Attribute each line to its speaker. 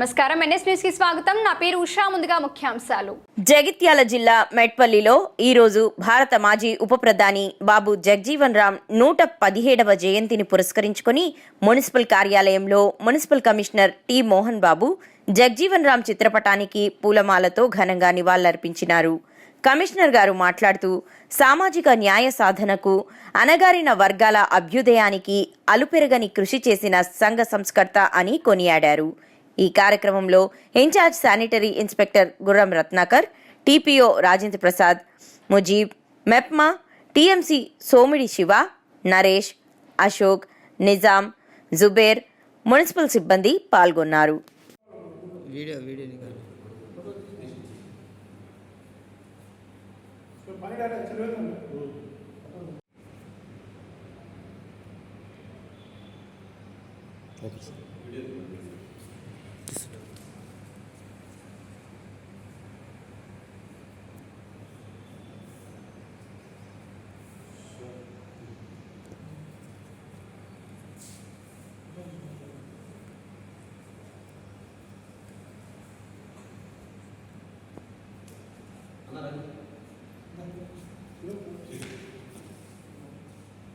Speaker 1: నమస్కారం. ఎన్ఎస్ న్యూస్కి స్వాగతం. నా పేరు ఉషా. ముందుగా ముఖ్యాంశాలు.
Speaker 2: జగిత్యాల జిల్లా మెట్పల్లిలో ఈరోజు భారత మాజీ ఉప ప్రధాని బాబు జగ్జీవన్ రామ్ నూట పదిహేడవ జయంతిని పురస్కరించుకొని మున్సిపల్ కార్యాలయంలో municipal commissioner T Mohan Babu Jagjivan Ram చిత్రపటానికి పూలమాలతో ఘనంగా నివాళులర్పించినారు. కమిషనర్ గారు మాట్లాడుతూ సామాజిక న్యాయ సాధనకు అణగారిన వర్గాల అభ్యుదయానికి అలుపెరగని కృషి చేసిన సంఘ సంస్కర్త అని కొనియాడారు. ఈ కార్యక్రమంలో incharge sanitary inspector Gurram Ratnakar TPO Rajendra Prasad Mujeeb MEPMA TMC Somidi Shiva Naresh Ashok Nizam Zubair municipal సిబ్బంది పాల్గొన్నారు.
Speaker 3: Amen.